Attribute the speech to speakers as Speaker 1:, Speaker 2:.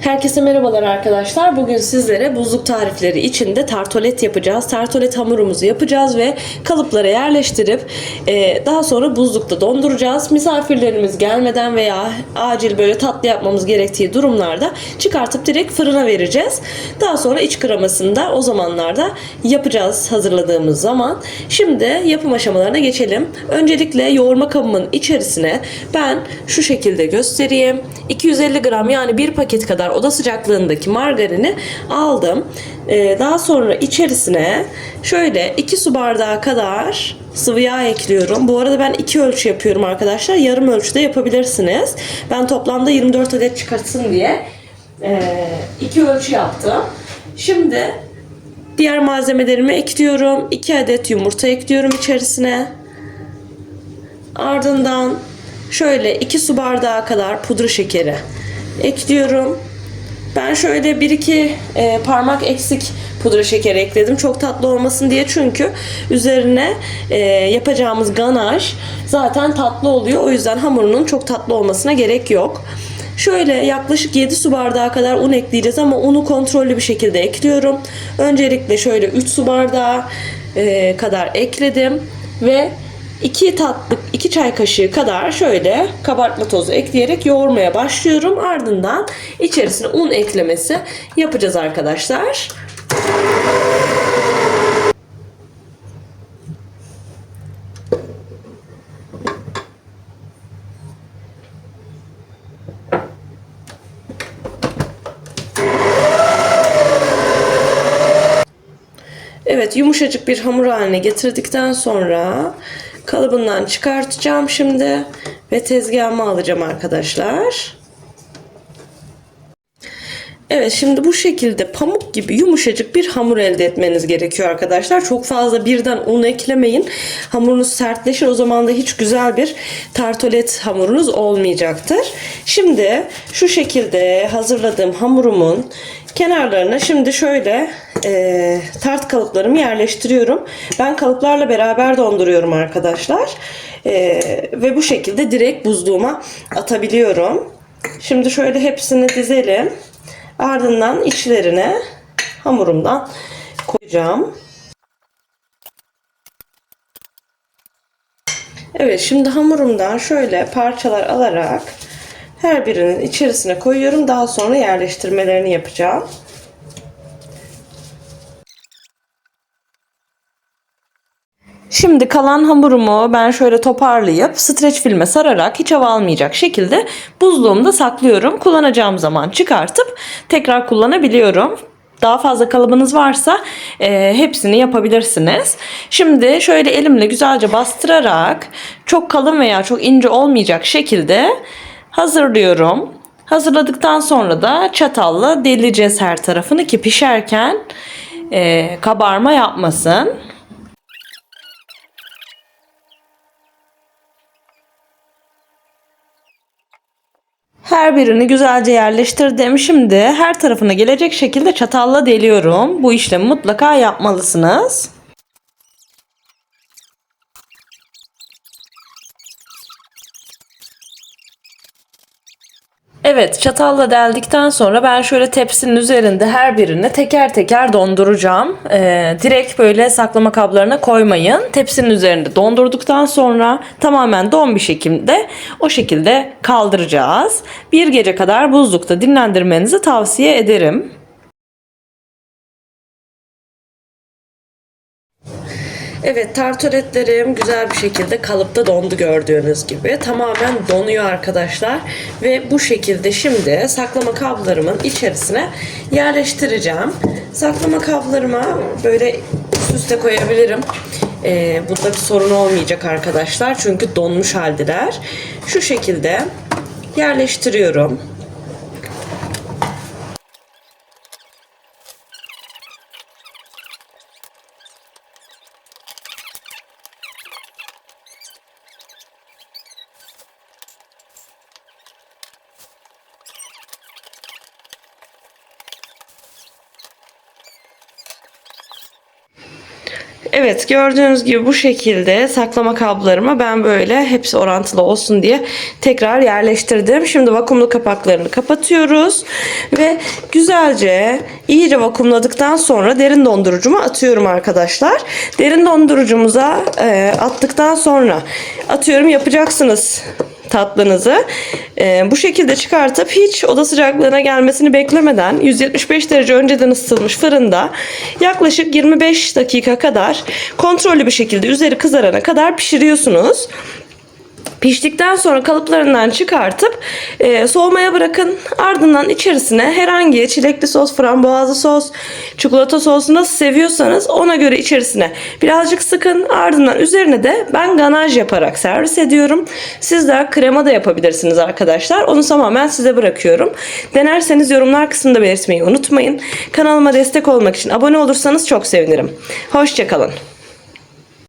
Speaker 1: Herkese merhabalar arkadaşlar. Bugün sizlere buzluk tarifleri içinde tartolet yapacağız. Tartolet hamurumuzu yapacağız ve kalıplara yerleştirip e, daha sonra buzlukta donduracağız. Misafirlerimiz gelmeden veya acil böyle tatlı yapmamız gerektiği durumlarda çıkartıp direkt fırına vereceğiz. Daha sonra iç kremasını da o zamanlarda yapacağız hazırladığımız zaman. Şimdi yapım aşamalarına geçelim. Öncelikle yoğurma kabımın içerisine ben şu şekilde göstereyim. 250 gram yani bir paket kadar oda sıcaklığındaki margarini aldım. Ee, daha sonra içerisine şöyle 2 su bardağı kadar sıvı yağ ekliyorum. Bu arada ben iki ölçü yapıyorum arkadaşlar. Yarım ölçüde yapabilirsiniz. Ben toplamda 24 adet çıkartsın diye e, iki ölçü yaptım. Şimdi diğer malzemelerimi ekliyorum. 2 adet yumurta ekliyorum içerisine. Ardından şöyle 2 su bardağı kadar pudra şekeri ekliyorum. Ben şöyle 1-2 e, parmak eksik pudra şekeri ekledim. Çok tatlı olmasın diye çünkü üzerine e, yapacağımız ganaj zaten tatlı oluyor. O yüzden hamurunun çok tatlı olmasına gerek yok. Şöyle yaklaşık 7 su bardağı kadar un ekleyeceğiz ama unu kontrollü bir şekilde ekliyorum. Öncelikle şöyle 3 su bardağı e, kadar ekledim ve 2 tatlı 2 çay kaşığı kadar şöyle kabartma tozu ekleyerek yoğurmaya başlıyorum. Ardından içerisine un eklemesi yapacağız arkadaşlar. Evet yumuşacık bir hamur haline getirdikten sonra kalıbından çıkartacağım şimdi ve tezgahıma alacağım arkadaşlar. Evet şimdi bu şekilde pamuk gibi yumuşacık bir hamur elde etmeniz gerekiyor arkadaşlar. Çok fazla birden un eklemeyin. Hamurunuz sertleşir o zaman da hiç güzel bir tartolet hamurunuz olmayacaktır. Şimdi şu şekilde hazırladığım hamurumun kenarlarına şimdi şöyle e, tart kalıplarımı yerleştiriyorum. Ben kalıplarla beraber donduruyorum arkadaşlar. E, ve bu şekilde direkt buzluğuma atabiliyorum. Şimdi şöyle hepsini dizelim. Ardından içlerine hamurumdan koyacağım. Evet şimdi hamurumdan şöyle parçalar alarak her birinin içerisine koyuyorum. Daha sonra yerleştirmelerini yapacağım. Şimdi kalan hamurumu ben şöyle toparlayıp streç filme sararak hiç hava almayacak şekilde buzluğumda saklıyorum. Kullanacağım zaman çıkartıp tekrar kullanabiliyorum. Daha fazla kalıbınız varsa e, hepsini yapabilirsiniz. Şimdi şöyle elimle güzelce bastırarak çok kalın veya çok ince olmayacak şekilde hazırlıyorum. Hazırladıktan sonra da çatalla deleceğiz her tarafını ki pişerken e, kabarma yapmasın. Her birini güzelce yerleştirdim. Şimdi her tarafına gelecek şekilde çatalla deliyorum. Bu işlemi mutlaka yapmalısınız. Evet çatalla deldikten sonra ben şöyle tepsinin üzerinde her birini teker teker donduracağım. Ee, direkt böyle saklama kablarına koymayın. Tepsinin üzerinde dondurduktan sonra tamamen don bir şekilde o şekilde kaldıracağız. Bir gece kadar buzlukta dinlendirmenizi tavsiye ederim. Evet tartoletlerim güzel bir şekilde kalıpta dondu gördüğünüz gibi. Tamamen donuyor arkadaşlar. Ve bu şekilde şimdi saklama kablarımın içerisine yerleştireceğim. Saklama kablarıma böyle üst koyabilirim. Ee, bunda bir sorun olmayacak arkadaşlar. Çünkü donmuş haldeler. Şu şekilde yerleştiriyorum. Evet gördüğünüz gibi bu şekilde saklama kablarıma ben böyle hepsi orantılı olsun diye tekrar yerleştirdim. Şimdi vakumlu kapaklarını kapatıyoruz ve güzelce iyice vakumladıktan sonra derin dondurucuma atıyorum arkadaşlar. Derin dondurucumuza e, attıktan sonra atıyorum yapacaksınız tatlınızı Ee, bu şekilde çıkartıp hiç oda sıcaklığına gelmesini beklemeden 175 derece önceden ısıtılmış fırında yaklaşık 25 dakika kadar kontrollü bir şekilde üzeri kızarana kadar pişiriyorsunuz. Piştikten sonra kalıplarından çıkartıp e, soğumaya bırakın. Ardından içerisine herhangi çilekli sos, frambuazlı sos, çikolata sosu nasıl seviyorsanız ona göre içerisine birazcık sıkın. Ardından üzerine de ben ganaj yaparak servis ediyorum. Sizler krema da yapabilirsiniz arkadaşlar. Onu tamamen size bırakıyorum. Denerseniz yorumlar kısmında belirtmeyi unutmayın. Kanalıma destek olmak için abone olursanız çok sevinirim. Hoşçakalın.